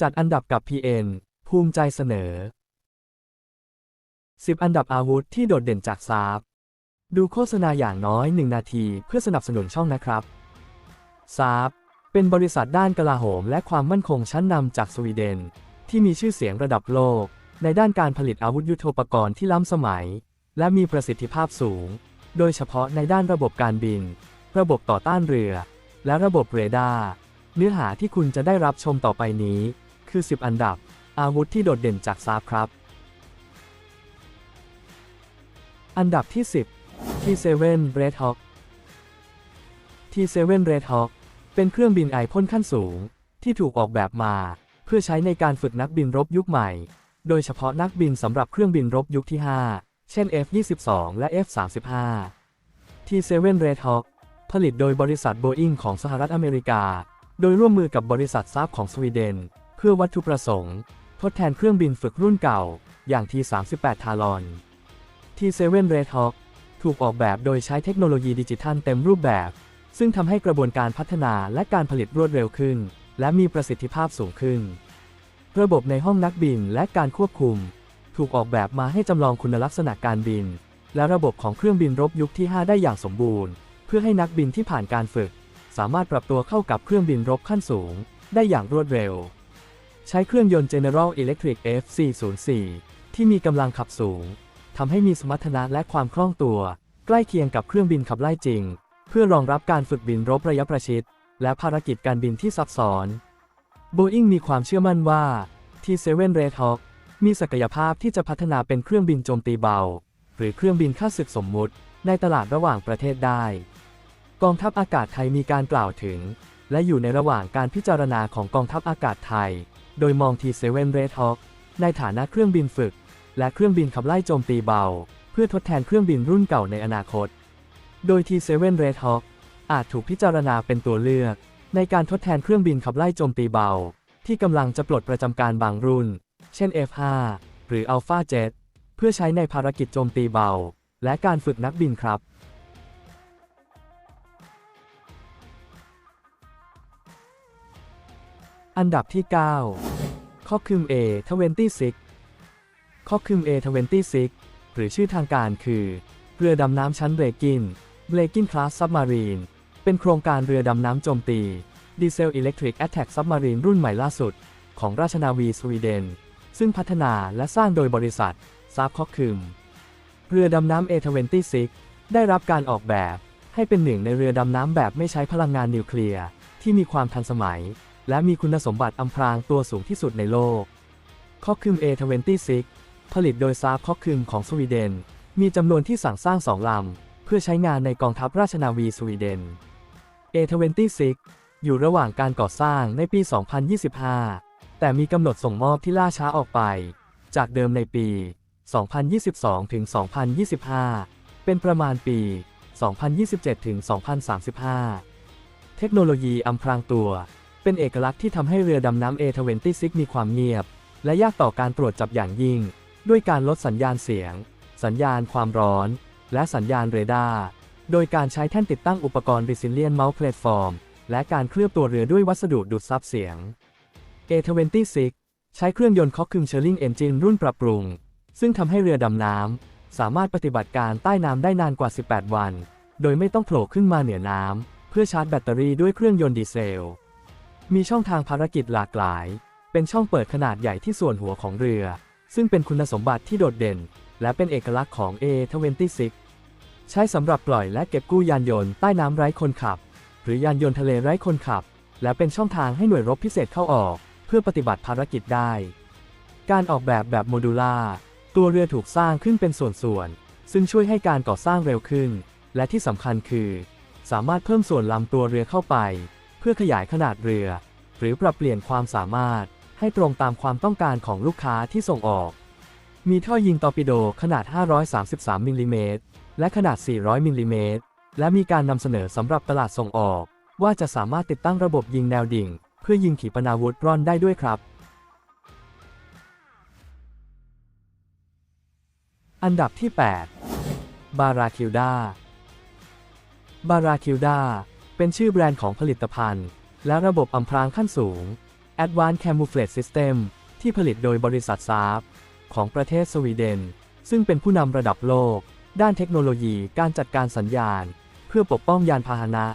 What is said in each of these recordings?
จัดอันดับกับ PN ภูมิใจเสนอ 10 อันดับอาวุธที่โดดเด่นจากซาบดูโฆษณาอย่างน้อย 1 นาทีเพื่อสนับสนุนช่องนะครับซาบเป็นบริษัทด้านกลาโหมและความมั่นคงชั้นนำจากสวีเดน ที่มีชื่อเสียงระดับโลก ในด้านการผลิตอาวุธยุทโธปกรณ์ที่ล้ำสมัย และมีประสิทธิภาพสูง โดยเฉพาะในด้านระบบการบิน ระบบต่อต้านเรือ และระบบเรดาร์เนื้อหาที่คุณจะได้รับชมต่อไปนี้ คือ 10 อันดับ อาวุธที่โดดเด่นจากซาบครับ อันดับที่ 10 T7 Red Hawk T7 Red Hawk เป็นเครื่องบินไอพ่นขั้นสูง ที่ถูกออกแบบมา เพื่อใช้ในการฝึกนักบินรบยุคใหม่ โดยเฉพาะนักบินสำหรับเครื่องบินรบยุคที่ 5 เช่น F-22 และ F-35 T7 Red Hawk ผลิตโดยบริษัทโบอิงของสหรัฐอเมริกา โดยร่วมมือกับบริษัทซาบของสวีเดน เพื่อวัตถุประสงค์ ทดแทนเครื่องบินฝึกรุ่นเก่า อย่าง T38 ทารอน T7 Red Hawk ถูกออกแบบโดยใช้เทคโนโลยีดิจิทัลเต็มรูปแบบ ซึ่งทำให้กระบวนการพัฒนาและการผลิตรวดเร็วขึ้น และมีประสิทธิภาพสูงขึ้น ระบบในห้องนักบินและการควบคุม ถูกออกแบบมาให้จำลองคุณลักษณะการบิน และระบบของเครื่องบินรบยุคที่ 5 ได้อย่างสมบูรณ์ เพื่อให้นักบินที่ผ่านการฝึก สามารถปรับตัวเข้ากับเครื่องบินรบขั้นสูง ได้อย่างรวดเร็ว ใช้เครื่องยนต์ General Electric F404 ที่มีกำลังขับสูงทำให้มีสมรรถนะและความคล่องตัว ใกล้เคียงกับเครื่องบินขับไล่จริง เพื่อรองรับการฝึกบินรบระยะประชิด และภารกิจการบินที่ซับซ้อน Boeing มีความเชื่อมั่นว่า T7 Red Hawk มีศักยภาพที่จะพัฒนาเป็นเครื่องบินโจมตีเบา หรือเครื่องบินข้าศึกสมมุติ ในตลาดระหว่างประเทศได้ กองทัพอากาศไทยมีการกล่าวถึง และอยู่ในระหว่างการพิจารณาของกองทัพอากาศไทย โดยมอง T7 Red Hawk ในฐานะเครื่องบินฝึก และเครื่องบินขับไล่โจมตีเบา เพื่อทดแทนเครื่องบินรุ่นเก่าในอนาคต โดย T7 Red Hawk อาจถูกพิจารณาเป็นตัวเลือก ในการทดแทนเครื่องบินขับไล่โจมตีเบา ที่กำลังจะปลดประจำการบางรุ่น เช่น F5 หรือ Alpha Jet เพื่อใช้ในภารกิจโจมตีเบา และการฝึกนักบินครับ อันดับที่ 9 ข้อคืม A26 ข้อคืม A26 หรือชื่อทางการคือ เรือดำน้ำชั้นเบรกินเบรกินคลาสซับมารีนเป็นโครงการเรือดำน้ำโจมตีดีเซลอิเล็กทริกแอตแทกซับมารีนรุ่นใหม่ล่าสุด ของราชนาวีสวีเดน ซึ่งพัฒนาและสร้างโดยบริษัทซาบคอคืมเรือดำน้ำ A26 ได้รับการออกแบบให้เป็นหนึ่งในเรือดำน้ำแบบไม่ใช้พลังงานนิวเคลียร์ที่มีความทันสมัย และมีคุณสมบัติอำพรางตัวสูงที่สุดในโลกคอคืม A26 ผลิตโดยซาบคอคืมของสวีเดน มีจำนวนที่สั่งสร้างสองลำ เพื่อใช้งานในกองทัพราชนาวีสวีเดน A26 อยู่ระหว่างการก่อสร้างในปี 2025 แต่มีกำหนดส่งมอบที่ล่าช้าออกไป จากเดิมในปี 2022 ถึง 2025 เป็นประมาณปี 2027 ถึง 2035 เทคโนโลยีอำพรางตัว เป็นเอกลักษณ์ที่ทำให้เรือดำน้ำ A26 มีความเงียบ และยากต่อการตรวจจับอย่างยิ่ง ด้วยการลดสัญญาณเสียง สัญญาณความร้อน และสัญญาณเรดาร์ โดยการใช้แท่นติดตั้งอุปกรณ์ Resilient Mount Platform และการเคลือบตัวเรือด้วยวัสดุดูดซับเสียง A26 ใช้เครื่องยนต์คอกคึงเชอร์ลิงเอนจินรุ่นปรับปรุง ซึ่งทำให้เรือดำน้ำสามารถปฏิบัติการใต้น้ำได้นานกว่า 18 วัน โดยไม่ต้องโผล่ขึ้นมาเหนือน้ำเพื่อชาร์จแบตเตอรี่ด้วยเครื่องยนต์ดีเซล มีช่องทางภารกิจหลากหลาย เป็นช่องเปิดขนาดใหญ่ที่ส่วนหัวของเรือ ซึ่งเป็นคุณสมบัติที่โดดเด่น และเป็นเอกลักษณ์ของ A26 ใช้สำหรับปล่อยและเก็บกู้ยานยนต์ใต้น้ำไร้คนขับ หรือยานยนต์ทะเลไร้คนขับ และเป็นช่องทางให้หน่วยรบพิเศษเข้าออก เพื่อปฏิบัติภารกิจได้ การออกแบบแบบโมดูล่าตัวเรือถูกสร้างขึ้นเป็นส่วนๆ ซึ่งช่วยให้การก่อสร้างเร็วขึ้น และที่สำคัญคือ สามารถเพิ่มส่วนลำตัวเรือเข้าไป เพื่อขยายขนาดเรือ หรือปรับเปลี่ยนความสามารถให้ตรงตามความต้องการของลูกค้าที่ส่งออก มีท่อยิงตอร์ปิโดขนาด 533มิลลิเมตรและขนาด 400มิลลิเมตรและมีการนำเสนอสำหรับตลาดส่งออก ว่าจะสามารถติดตั้งระบบยิงแนวดิ่ง เพื่อยิงขีปนาวุธร่อนได้ด้วยครับ อันดับที่ 8 บาราคิวดาบาราคิวดา เป็นชื่อแบรนด์ของผลิตภัณฑ์ และระบบอำพรางขั้นสูง Advanced Camouflage System ที่ผลิตโดยบริษัทซาบของประเทศสวีเดน ซึ่งเป็นผู้นำระดับโลก ด้านเทคโนโลยีการจัดการสัญญาณ เพื่อปกป้องยานพาหนะ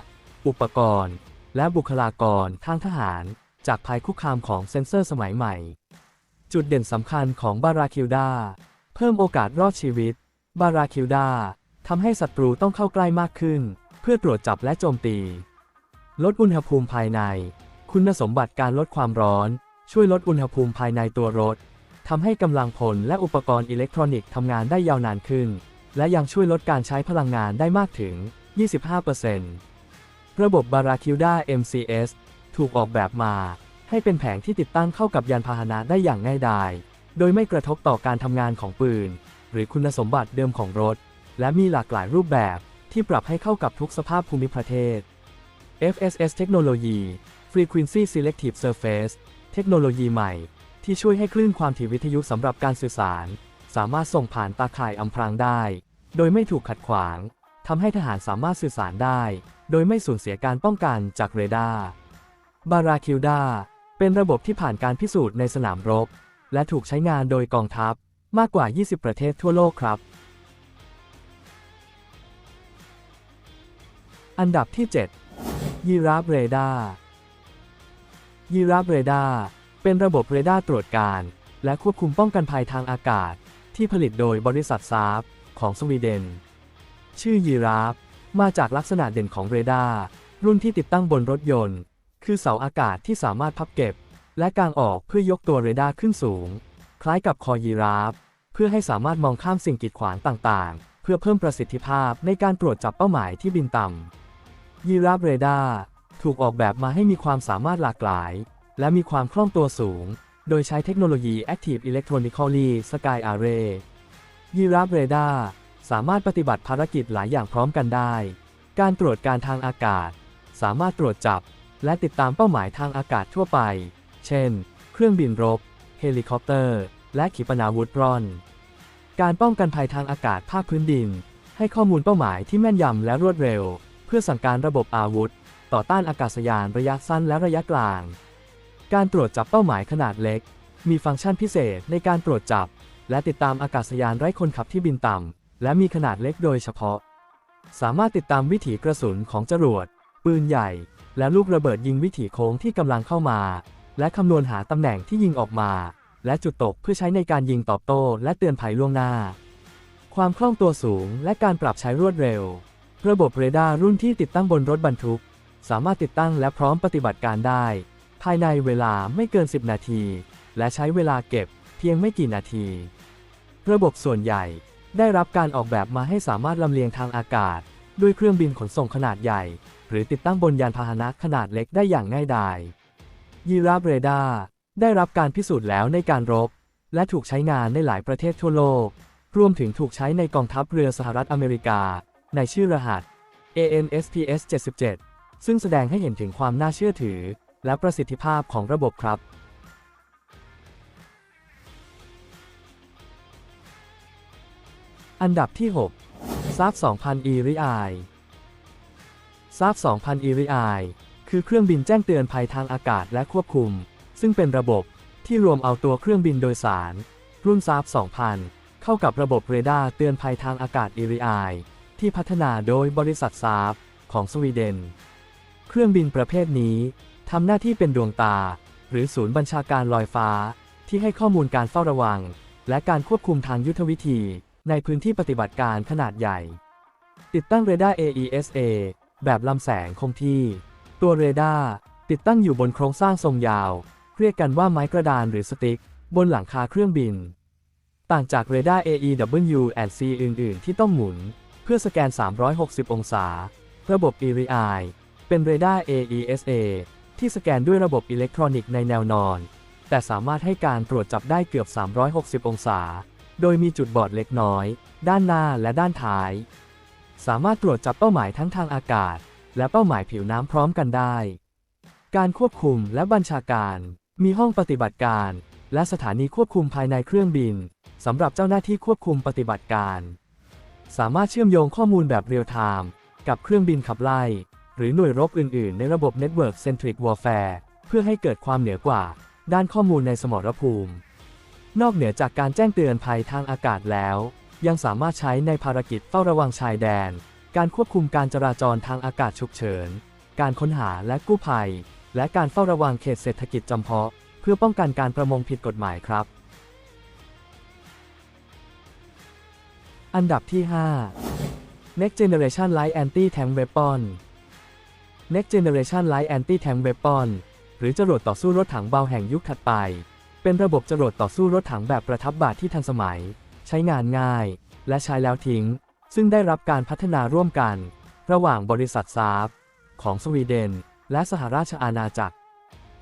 อุปกรณ์ และบุคลากรทางทหาร จากภัยคุกคามของเซ็นเซอร์สมัยใหม่ จุดเด่นสำคัญของบาราคิวดาเพิ่มโอกาสรอดชีวิต บาราคิวดาทำให้ศัตรูต้องเข้าใกล้มากขึ้น เพื่อตรวจจับและโจมตี ลดอุณหภูมิภายใน คุณสมบัติการลดความร้อน ช่วยลดอุณหภูมิภายในตัวรถทำให้กำลังพลและอุปกรณ์อิเล็กทรอนิกส์ทำงานได้ยาวนานขึ้น และยังช่วยลดการใช้พลังงานได้มากถึง 25%ระบบบาราคิวดา MCS ถูกออกแบบมา ให้เป็นแผงที่ติดตั้งเข้ากับยานพาหนะได้อย่างง่ายดาย โดยไม่กระทบต่อการทำงานของปืน หรือคุณสมบัติเดิมของรถ และมีหลากหลายรูปแบบ ที่ปรับให้เข้ากับทุกสภาพภูมิประเทศ FSS เทคโนโลยี Frequency Selective Surface เทคโนโลยีใหม่ ที่ช่วยให้คลื่นความถี่วิทยุสำหรับการสื่อสาร สามารถส่งผ่านตาข่ายอำพรางได้ โดยไม่ถูกขัดขวางทำให้ทหารสามารถสื่อสารได้ โดยไม่สูญเสียการป้องกันจากเรดาร์บาราคิวดาเป็นระบบที่ผ่านการพิสูจน์ในสนามรบ และถูกใช้งานโดยกองทัพมากกว่า 20 ประเทศทั่วโลกครับ อันดับที่ 7 ยีราฟเรดาร์ยีราฟเรดาร์เป็นระบบเรดาร์ตรวจการ และควบคุมป้องกันภัยทางอากาศ ที่ผลิตโดยบริษัทซาบของสวีเดน ชื่อยีราฟมาจากลักษณะเด่นของเรดาร์รุ่นที่ติดตั้งบนรถยนต์ คือเสาอากาศที่สามารถพับเก็บ และกางออกเพื่อยกตัวเรดาร์ขึ้นสูง คล้ายกับคอยีราฟ เพื่อให้สามารถมองข้ามสิ่งกีดขวางต่างๆ เพื่อเพิ่มประสิทธิภาพในการตรวจจับเป้าหมายที่บินต่ำ ยีราฟเรดาร์ถูกออกแบบมาให้มีความสามารถหลากหลาย และมีความคล่องตัวสูง โดยใช้เทคโนโลยี Active Electronically Sky Array ยีราฟเรดาร์สามารถปฏิบัติภารกิจหลายอย่างพร้อมกันได้ การตรวจการทางอากาศ สามารถตรวจจับ และติดตามเป้าหมายทางอากาศทั่วไป เช่น เครื่องบินรบ เฮลิคอปเตอร์ และขีปนาวุธร่อน การป้องกันภัยทางอากาศภาคพื้นดิน ให้ข้อมูลเป้าหมายที่แม่นยำและรวดเร็ว เพื่อสั่งการระบบอาวุธ ต่อต้านอากาศยานระยะสั้นและระยะกลาง การตรวจจับเป้าหมายขนาดเล็ก มีฟังก์ชันพิเศษในการตรวจจับ และติดตามอากาศยานไร้คนขับที่บินต่ำและมีขนาดเล็กโดยเฉพาะ สามารถติดตามวิถีกระสุนของจรวด ปืนใหญ่ และลูกระเบิดยิงวิถีโค้งที่กำลังเข้ามา และคำนวณหาตำแหน่งที่ยิงออกมา และจุดตกเพื่อใช้ในการยิงตอบโต้ และเตือนภัยล่วงหน้า ความคล่องตัวสูงและการปรับใช้รวดเร็ว ระบบเรดาร์รุ่นที่ติดตั้งบนรถบรรทุก สามารถติดตั้งและพร้อมปฏิบัติการได้ ภายในเวลาไม่เกิน 10 นาที และใช้เวลาเก็บเพียงไม่กี่นาที ระบบส่วนใหญ่ได้รับการออกแบบมาให้สามารถลำเลียงทางอากาศ ด้วยเครื่องบินขนส่งขนาดใหญ่ หรือติดตั้งบนยานพาหนะขนาดเล็กได้อย่างง่ายดายยีราฟเรดาร์ได้รับการพิสูจน์แล้วในการรบ และถูกใช้งานในหลายประเทศทั่วโลก รวมถึงถูกใช้ในกองทัพเรือสหรัฐอเมริกา ในชื่อรหัส ANSPS 77 ซึ่งแสดงให้เห็นถึงความน่าเชื่อถือ และประสิทธิภาพของระบบครับ อันดับที่6ซับ2000 e r i i ซับ2000 e r i i คือเครื่องบินแจ้งเตือนภัยทางอากาศและควบคุม ซึ่งเป็นระบบที่รวมเอาตัวเครื่องบินโดยสาร รุ่นซับ2000 เข้ากับระบบเรดาร์เตือนภัยทางอากาศ e r i i ที่พัฒนาโดยบริษัทซาบของสวีเดน เครื่องบินประเภทนี้ทำหน้าที่เป็นดวงตา หรือศูนย์บัญชาการลอยฟ้า ที่ให้ข้อมูลการเฝ้าระวัง และการควบคุมทางยุทธวิธี ในพื้นที่ปฏิบัติการขนาดใหญ่ ติดตั้งเรดาร์ AESA แบบลำแสงคงที่ ตัวเรดาร์ติดตั้งอยู่บนโครงสร้างทรงยาว เรียกกันว่าไม้กระดานหรือสติ๊ก บนหลังคาเครื่องบิน ต่างจากเรดาร์ AEW&C อื่น ๆ ที่ต้องหมุน เพื่อสแกน 360 องศา ระบบ ERI เป็นเรดาร์ AESA ที่สแกนด้วยระบบอิเล็กทรอนิกส์ในแนวนอน แต่สามารถให้การตรวจจับได้เกือบ 360 องศา โดยมีจุดบอดเล็กน้อย ด้านหน้าและด้านท้าย สามารถตรวจจับเป้าหมายทั้งทางอากาศ และเป้าหมายผิวน้ำพร้อมกันได้ การควบคุมและบัญชาการ มีห้องปฏิบัติการ และสถานีควบคุมภายในเครื่องบินสำหรับเจ้าหน้าที่ควบคุมปฏิบัติการ สามารถเชื่อมโยงข้อมูลแบบเรียลไทม์กับเครื่องบินขับไล่ หรือหน่วยรบอื่น ๆ ในระบบ Network Centric Warfare เพื่อให้เกิดความเหนือกว่า ด้านข้อมูลในสมรภูมิ นอกเหนือจากการแจ้งเตือนภัยทางอากาศแล้ว ยังสามารถใช้ในภารกิจเฝ้าระวังชายแดน การควบคุมการจราจรทางอากาศฉุกเฉิน การค้นหาและกู้ภัย และการเฝ้าระวังเขตเศรษฐกิจจำเพาะ เพื่อป้องกันการประมงผิดกฎหมายครับ อันดับที่ 5 Next Generation Light Anti-Tank Weapon Next Generation Light Anti-Tank Weapon หรือจรวดต่อสู้รถถังเบาแห่งยุคถัดไป เป็นระบบจรวดต่อสู้รถถังแบบประทับบาทที่ทันสมัย ใช้งานง่าย และใช้แล้วทิ้ง ซึ่งได้รับการพัฒนาร่วมกัน ระหว่างบริษัทซาฟของสวีเดน และสหราชอาณาจักร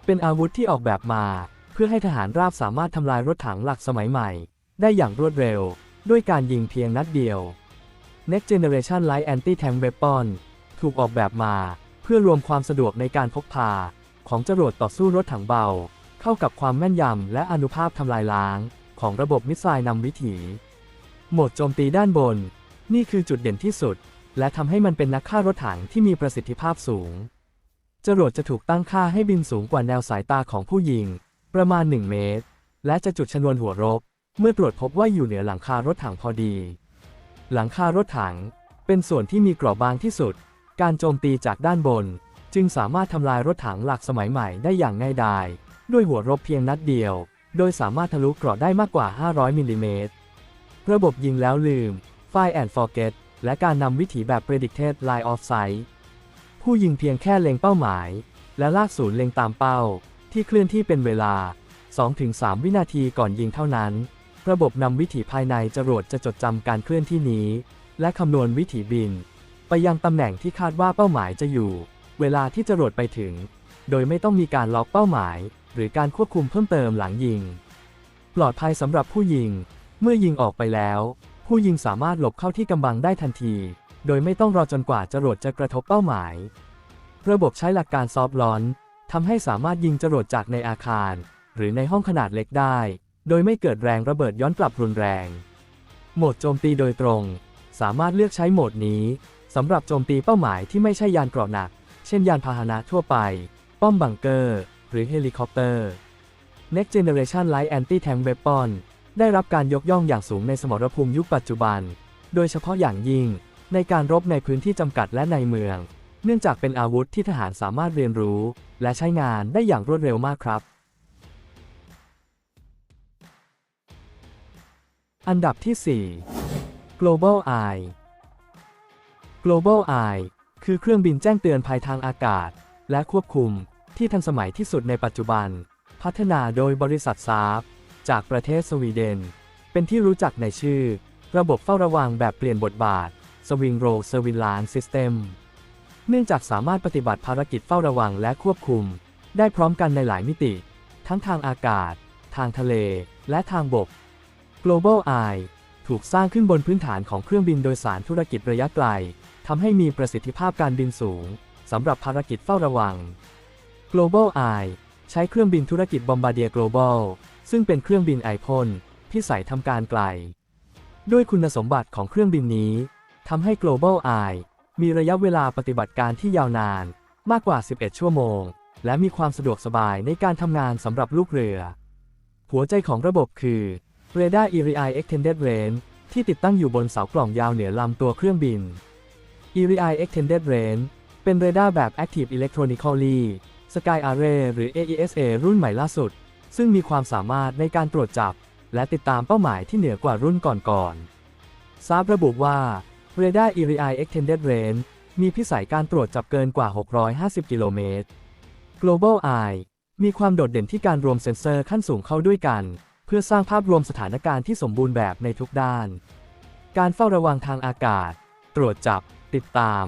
เป็นอาวุธที่ออกแบบมา เพื่อให้ทหารราบสามารถทำลายรถถังหลักสมัยใหม่ ได้อย่างรวดเร็ว ด้วยการยิงเพียงนัดเดียว Next Generation Light Anti-Tank Weapon ถูกออกแบบมาเพื่อรวมความสะดวกในการพกพา ของจรวดต่อสู้รถถังเบา เข้ากับความแม่นยำและอนุภาพทำลายล้าง ของระบบมิสไซล์นำวิถี โหมดโจมตีด้านบน นี่คือจุดเด่นที่สุด และทำให้มันเป็นนักฆ่ารถถังที่มีประสิทธิภาพสูง จรวดจะถูกตั้งค่าให้บินสูงกว่าแนวสายตาของผู้ยิง ประมาณ 1 เมตร และจะจุดชนวนหัวรบ เมื่อตรวจพบว่าอยู่เหนือหลังคารถถังพอดี หลังคารถถัง เป็นส่วนที่มีกรอบบางที่สุด การโจมตีจากด้านบน จึงสามารถทำลายรถถังหลักสมัยใหม่ได้อย่างง่ายดาย ด้วยหัวรบเพียงนัดเดียว โดยสามารถทะลุเกราะได้มากกว่า 500 มิลลิเมตร ระบบยิงแล้วลืม Fire and Forget และการนำวิถีแบบ Predicted Line of Sight ผู้ยิงเพียงแค่เล็งเป้าหมาย และลากศูนย์เล็งตามเป้า ที่เคลื่อนที่เป็นเวลา 2-3 วินาทีก่อนยิงเท่านั้น ระบบนำวิถีภายในจรวดจะจดจำการเคลื่อนที่นี้ และคำนวณวิถีบิน ไปยังตำแหน่งที่คาดว่าเป้าหมายจะอยู่ เวลาที่จรวดไปถึง โดยไม่ต้องมีการล็อกเป้าหมาย หรือการควบคุมเพิ่มเติมหลังยิง ปลอดภัยสำหรับผู้ยิง เมื่อยิงออกไปแล้ว ผู้ยิงสามารถหลบเข้าที่กำบังได้ทันที โดยไม่ต้องรอจนกว่าจรวดจะกระทบเป้าหมาย ระบบใช้หลักการซอฟต์ลอนทำให้สามารถยิงจรวดจากในอาคาร หรือในห้องขนาดเล็กได้ โดยไม่เกิดแรงระเบิดย้อนกลับรุนแรง โหมดโจมตีโดยตรง สามารถเลือกใช้โหมดนี้สำหรับโจมตีเป้าหมายที่ไม่ใช่ยานเกราะหนัก เช่นยานพาหนะทั่วไป ป้อมบังเกอร์ หรือเฮลิคอปเตอร์ Next Generation Light Anti-Tank Weapon ได้รับการยกย่องอย่างสูงในสมรภูมิยุคปัจจุบัน โดยเฉพาะอย่างยิ่ง ในการรบในพื้นที่จำกัดและในเมือง เนื่องจากเป็นอาวุธที่ทหารสามารถเรียนรู้ และใช้งานได้อย่างรวดเร็วมากครับ อันดับที่ 4 Global Eye Global Eye คือเครื่องบินแจ้งเตือนภัยทางอากาศ และควบคุมที่ทันสมัยที่สุดในปัจจุบัน พัฒนาโดยบริษัทซาฟจากประเทศสวีเดน เป็นที่รู้จักในชื่อ ระบบเฝ้าระวังแบบเปลี่ยนบทบาท Swing Role Surveillance System เนื่องจากสามารถปฏิบัติภารกิจเฝ้าระวังและควบคุม ได้พร้อมกันในหลายมิติ ทั้งทางอากาศ ทางทะเล และทางบก Global Eye ถูกสร้างขึ้นบนพื้นฐานของเครื่องบินโดยสารธุรกิจระยะไกลทำให้มีประสิทธิภาพการบินสูงสำหรับภารกิจเฝ้าระวัง Global Eye ใช้เครื่องบินธุรกิจ Bombardier Global ซึ่งเป็นเครื่องบินไอพ่นพิสัยทำการไกล ด้วยคุณสมบัติของเครื่องบินนี้ทำให้ Global Eye มีระยะเวลาปฏิบัติการที่ยาวนานมากกว่า 11 ชั่วโมง และมีความสะดวกสบายในการทำงานสำหรับลูกเรือ หัวใจของระบบคือ Radar ERI Extended Range ที่ติดตั้งอยู่บนเสากล่องยาวเหนือลำตัวเครื่องบิน ERI Extended Range เป็นเรดาร์แบบ Active Electronically Sky Array หรือ AESA รุ่นใหม่ล่าสุด ซึ่งมีความสามารถในการตรวจจับ และติดตามเป้าหมายที่เหนือกว่ารุ่นก่อนๆทราบระบุว่า Radar ERI Extended Range มีพิสัยการตรวจจับเกินกว่า 650 กิโลเมตร Global Eye มีความโดดเด่นที่การรวมเซ็นเซอร์ขั้นสูงเข้าด้วยกัน พื่อสร้างภาพรวมสถานการณ์ที่สมบูรณ์แบบในทุกด้าน การเฝ้าระวังทางอากาศ ตรวจจับ ติดตาม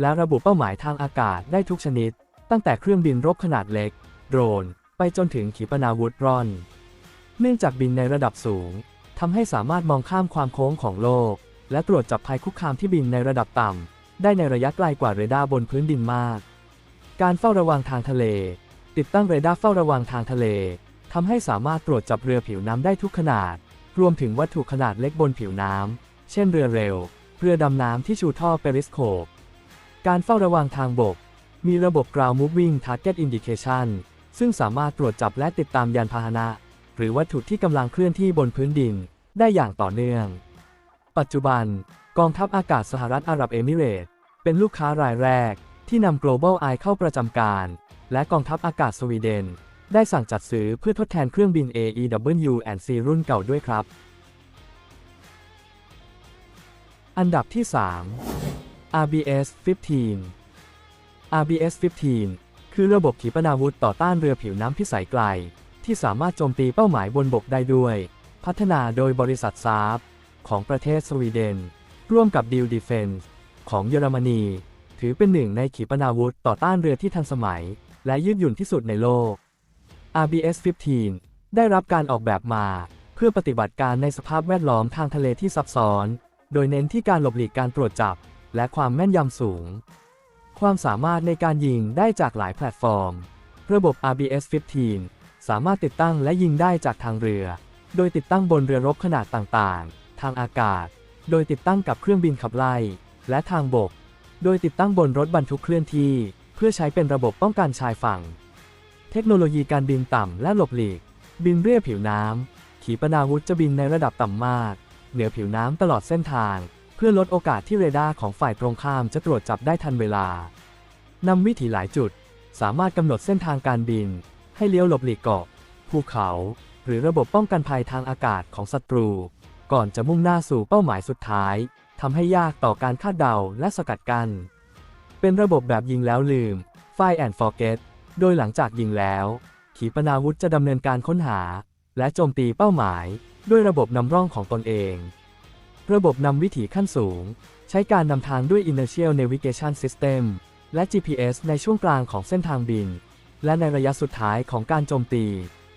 และระบุเป้าหมายทางอากาศได้ทุกชนิด ตั้งแต่เครื่องบินรบขนาดเล็ก โดรน ไปจนถึงขีปนาวุธร่อน เนื่องจากบินในระดับสูงทำให้สามารถมองข้ามความโค้งของโลก และตรวจจับภัยคุกคามที่บินในระดับต่ำได้ในระยะไกลกว่าเรดาร์บนพื้นดินมาก การเฝ้าระวังทางทะเล ติดตั้งเรดาร์เฝ้าระวังทางทะเล ทำให้สามารถตรวจจับเรือผิวน้ำได้ทุกขนาด รวมถึงวัตถุขนาดเล็กบนผิวน้ำ เช่นเรือเร็ว เรือดำน้ำที่ชูท่อเปริสโคป การเฝ้าระวังทางบก มีระบบ ground moving target indication ซึ่งสามารถตรวจจับและติดตามยานพาหนะ หรือวัตถุที่กำลังเคลื่อนที่บนพื้นดิน ได้อย่างต่อเนื่อง ปัจจุบัน กองทัพอากาศสหรัฐอาหรับเอมิเรตส์เป็นลูกค้ารายแรกที่นำ Global Eye เข้าประจำการ และกองทัพอากาศสวีเดน ได้สั่งจัดซื้อเพื่อทดแทนเครื่องบิน AEW&C รุ่นเก่าด้วยครับ อันดับที่ 3 RBS 15 RBS 15 คือระบบขีปนาวุธต่อต้านเรือผิวน้ำพิสัยไกล ที่สามารถโจมตีเป้าหมายบนบกได้ด้วย พัฒนาโดยบริษัทซาบของประเทศสวีเดน ร่วมกับดิวดีเฟนส์ของเยอรมนี ถือเป็นหนึ่งในขีปนาวุธต่อต้านเรือที่ทันสมัย และยืดหยุ่นที่สุดในโลก RBS 15 ได้รับการออกแบบมา เพื่อปฏิบัติการในสภาพแวดล้อมทางทะเลที่ซับซ้อน โดยเน้นที่การหลบหลีกการตรวจจับ และความแม่นยำสูง ความสามารถในการยิงได้จากหลายแพลตฟอร์ม ระบบ RBS 15 สามารถติดตั้งและยิงได้จากทางเรือ โดยติดตั้งบนเรือรบขนาดต่างๆ ทางอากาศ โดยติดตั้งกับเครื่องบินขับไล่ และทางบก โดยติดตั้งบนรถบรรทุกเคลื่อนที่ เพื่อใช้เป็นระบบป้องกันชายฝั่ง เทคโนโลยีการบินต่ำและหลบหลีก บินเรียบผิวน้ำ ขีปนาวุธจะบินในระดับต่ำมาก เหนือผิวน้ำตลอดเส้นทาง เพื่อลดโอกาสที่เรดาร์ของฝ่ายตรงข้ามจะตรวจจับได้ทันเวลานำวิถีหลายจุด สามารถกำหนดเส้นทางการบิน ให้เลี้ยวหลบหลีกเกาะภูเขา หรือระบบป้องกันภัยทางอากาศของศัตรู ก่อนจะมุ่งหน้าสู่เป้าหมายสุดท้ายทำให้ยากต่อการคาดเดาและสกัดกัน้นเป็นระบบแบบยิงแล้วลืม Fire and Forget โดยหลังจากยิงแล้ว ขีปนาวุธจะดำเนินการค้นหา และโจมตีเป้าหมาย ด้วยระบบนำร่องของตนเอง ระบบนำวิถีขั้นสูง ใช้การนำทางด้วย Inertial Navigation System และ GPS ในช่วงกลางของเส้นทางบิน และในระยะสุดท้ายของการโจมตี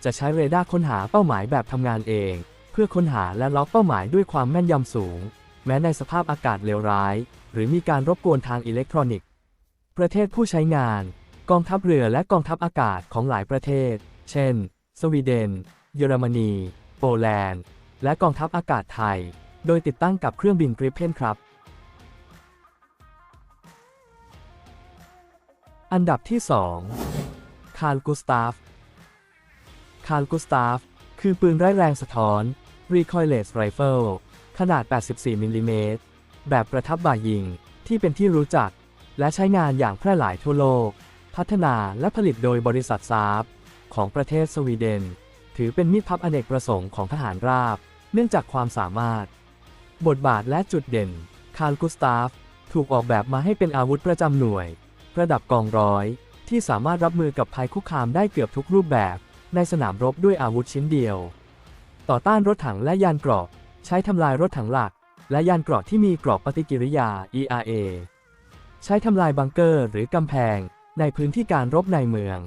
จะใช้เรดาร์ค้นหาเป้าหมายแบบทำงานเอง เพื่อค้นหาและล็อกเป้าหมายด้วยความแม่นยำสูง แม้ในสภาพอากาศเลวร้าย หรือมีการรบกวนทางอิเล็กทรอนิกส์ ประเทศผู้ใช้งาน กองทัพเรือและกองทัพอากาศของหลายประเทศ เช่น สวีเดน เยอรมนี โปแลนด์ และกองทัพอากาศไทย โดยติดตั้งกับเครื่องบินกริปเพนครับ อันดับที่ 2 คาร์ลกุสตาฟ คาร์ลกุสตาฟ คือปืนไร้แรงสะท้อน Recoilless Rifle ขนาด 84 มิลลิเมตร แบบประทับบ่ายิง ที่เป็นที่รู้จัก และใช้งานอย่างแพร่หลายทั่วโลก พัฒนาและผลิตโดยบริษัทซาบของประเทศสวีเดน ถือเป็นมีดพับอเนกประสงค์ของทหารราบ เนื่องจากความสามารถ บทบาทและจุดเด่น คาร์ลกุสตาฟ ถูกออกแบบมาให้เป็นอาวุธประจำหน่วย ระดับกองร้อย ที่สามารถรับมือกับภัยคุกคามได้เกือบทุกรูปแบบ ในสนามรบด้วยอาวุธชิ้นเดียว ต่อต้านรถถังและยานเกราะ ใช้ทำลายรถถังหลัก และยานเกราะที่มีกรอบปฏิกิริยา ERA ใช้ทำลายบังเกอร์หรือกำแพง ในพื้นที่การรบในเมือง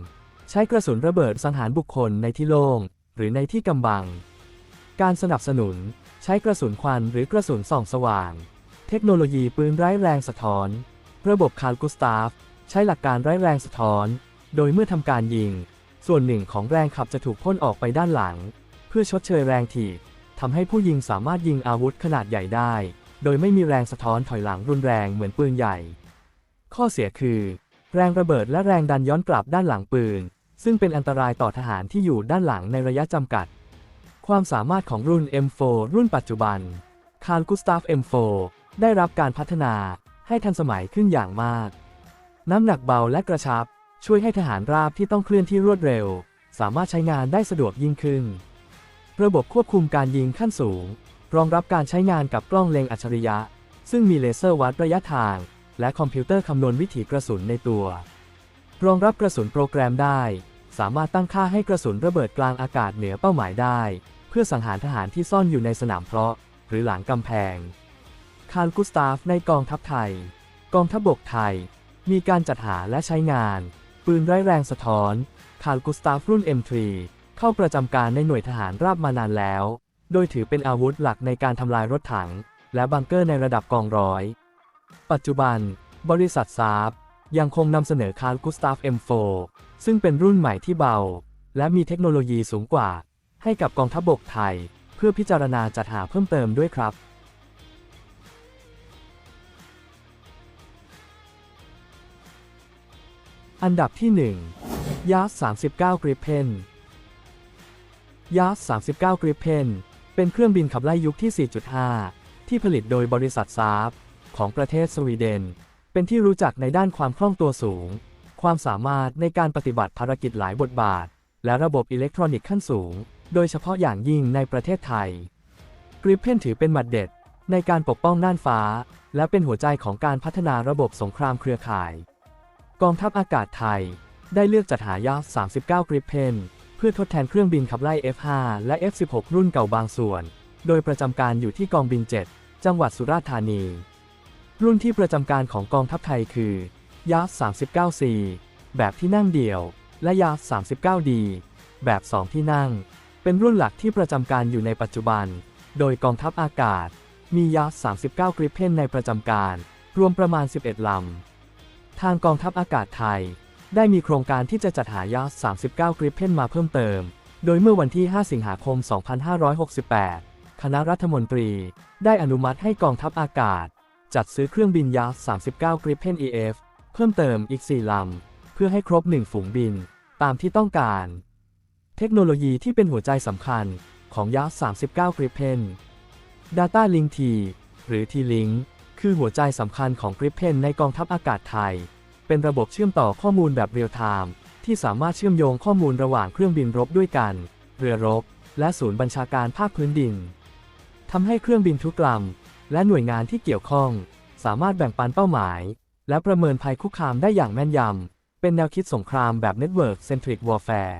ใช้กระสุนระเบิดสังหารบุคคลในที่โล่งหรือในที่กำบัง การสนับสนุน ใช้กระสุนควันหรือกระสุนส่องสว่าง เทคโนโลยีปืนไร้แรงสะท้อน ระบบคาร์กุสตาฟ ใช้หลักการไร้แรงสะท้อน โดยเมื่อทำการยิง ส่วนหนึ่งของแรงขับจะถูกพ่นออกไปด้านหลัง เพื่อชดเชยแรงถีบทำให้ผู้ยิงสามารถยิงอาวุธขนาดใหญ่ได้ โดยไม่มีแรงสะท้อนถอยหลังรุนแรงเหมือนปืนใหญ่ ข้อเสียคือ แรงระเบิดและแรงดันย้อนกลับด้านหลังปืน ซึ่งเป็นอันตรายต่อทหารที่อยู่ด้านหลังในระยะจำกัด ความสามารถของรุ่น M4 รุ่นปัจจุบันคาร์ลกุสตาฟ M4 ได้รับการพัฒนาให้ทันสมัยขึ้นอย่างมาก น้ำหนักเบาและกระชับ ช่วยให้ทหารราบที่ต้องเคลื่อนที่รวดเร็ว สามารถใช้งานได้สะดวกยิ่งขึ้น ระบบควบคุมการยิงขั้นสูง รองรับการใช้งานกับกล้องเล็งอัจฉริยะ ซึ่งมีเลเซอร์วัดระยะทาง และคอมพิวเตอร์คำนวณวิถีกระสุนในตัว รองรับกระสุนโปรแกรมได้ สามารถตั้งค่าให้กระสุนระเบิดกลางอากาศเหนือเป้าหมายได้ เพื่อสังหารทหารที่ซ่อนอยู่ในสนามเพาะ หรือหลังกำแพง คาร์ลกุสตาฟในกองทัพไทย กองทัพบกไทย มีการจัดหาและใช้งาน ปืนไร้แรงสะท้อน คาร์ลกุสตาฟรุ่น M3 เข้าประจำการในหน่วยทหารราบมานานแล้ว โดยถือเป็นอาวุธหลักในการทำลายรถถัง และบังเกอร์ในระดับกองร้อย ปัจจุบัน บริษัทซาบยังคงนำเสนอคาร์ลกุสตาฟ M4 ซึ่งเป็นรุ่นใหม่ที่เบา และมีเทคโนโลยีสูงกว่า ให้กับกองทัพบกไทย เพื่อพิจารณาจัดหาเพิ่มเติมด้วยครับอันดับที่ 1ยาร์39 กริปเพนยาร์39 กริปเพนเป็นเครื่องบินขับไล่ยุคที่ 4.5 ที่ผลิตโดยบริษัทซาบ ของประเทศสวีเดน เป็นที่รู้จักในด้านความคล่องตัวสูง ความสามารถในการปฏิบัติภารกิจหลายบทบาท และระบบอิเล็กทรอนิกส์ขั้นสูง โดยเฉพาะอย่างยิ่งในประเทศไทยกริปเพนถือเป็นหมัดเด็ด ในการปกป้องน่านฟ้า และเป็นหัวใจของการพัฒนาระบบสงครามเครือข่าย กองทัพอากาศไทย ได้เลือกจัดหายา39กริปเพนเพื่อทดแทนเครื่องบินขับไล่ F5 และ F16 รุ่นเก่าบางส่วน โดยประจำการอยู่ที่กองบิน 7 จังหวัดสุราษฎร์ธานี รุ่นที่ประจำการของกองทัพไทยคือยา39 C แบบที่นั่งเดี่ยว และยา39 D แบบ 2 ที่นั่ง เป็นรุ่นหลักที่ประจำการอยู่ในปัจจุบัน โดยกองทัพอากาศ มียา39 กริปเพนในประจำการ รวมประมาณ 11 ลำ ทางกองทัพอากาศไทย ได้มีโครงการที่จะจัดหายา39 กริปเพนมาเพิ่มเติม โดยเมื่อวันที่ 5 สิงหาคม 2568 คณะรัฐมนตรี ได้อนุมัติให้กองทัพอากาศ จัดซื้อเครื่องบินยา39กริปเพน EF เพิ่มเติมอีก 4 ลำ เพื่อให้ครบ 1 ฝูงบิน ตามที่ต้องการ เทคโนโลยีที่เป็นหัวใจสำคัญของยา39กริปเพน Data Link T หรือ T-Link คือหัวใจสำคัญของ Gripen ในกองทัพอากาศไทย เป็นระบบเชื่อมต่อข้อมูลแบบเรียลไทม์ที่สามารถเชื่อมโยงข้อมูลระหว่างเครื่องบินรบด้วยกัน เรือรบ และศูนย์บัญชาการภาคพื้นดินทำให้เครื่องบินทุกลำ และหน่วยงานที่เกี่ยวข้อง สามารถแบ่งปันเป้าหมาย และประเมินภัยคุกคามได้อย่างแม่นยำ เป็นแนวคิดสงครามแบบ Network Centric Warfare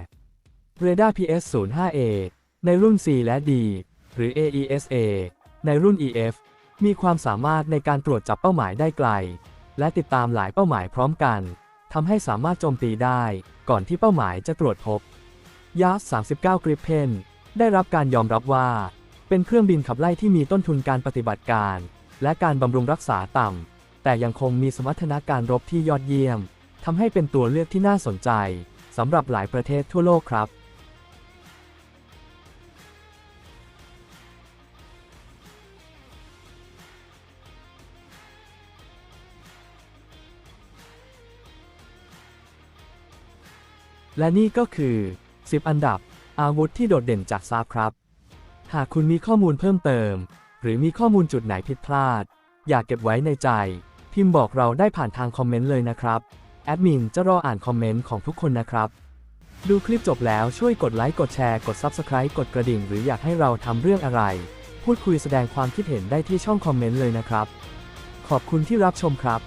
Radar PS-05A ในรุ่น C และ D หรือ AESA ในรุ่น EF มีความสามารถในการตรวจจับเป้าหมายได้ไกล และติดตามหลายเป้าหมายพร้อมกันทำให้สามารถโจมตีได้ ก่อนที่เป้าหมายจะตรวจพบยาร์39กริปเพนได้รับการยอมรับว่า เป็นเครื่องบินขับไล่ที่มีต้นทุนการปฏิบัติการ และการบำรุงรักษาต่ำ แต่ยังคงมีสมรรถนะการรบที่ยอดเยี่ยมทำให้เป็นตัวเลือกที่น่าสนใจสำหรับหลายประเทศทั่วโลกครับ และนี่ก็คือ 10 อันดับอาวุธที่โดดเด่นจากซาบครับ หากคุณมีข้อมูลเพิ่มเติม หรือมีข้อมูลจุดไหนผิดพลาด อยากเก็บไว้ในใจ พิมพ์บอกเราได้ผ่านทางคอมเมนต์เลยนะครับ แอดมินจะรออ่านคอมเมนต์ของทุกคนนะครับ ดูคลิปจบแล้วช่วยกดไลค์กดแชร์กด Subscribe กดกระดิ่ง หรืออยากให้เราทำเรื่องอะไร พูดคุยแสดงความคิดเห็นได้ที่ช่องคอมเมนต์เลยนะครับ ขอบคุณที่รับชมครับ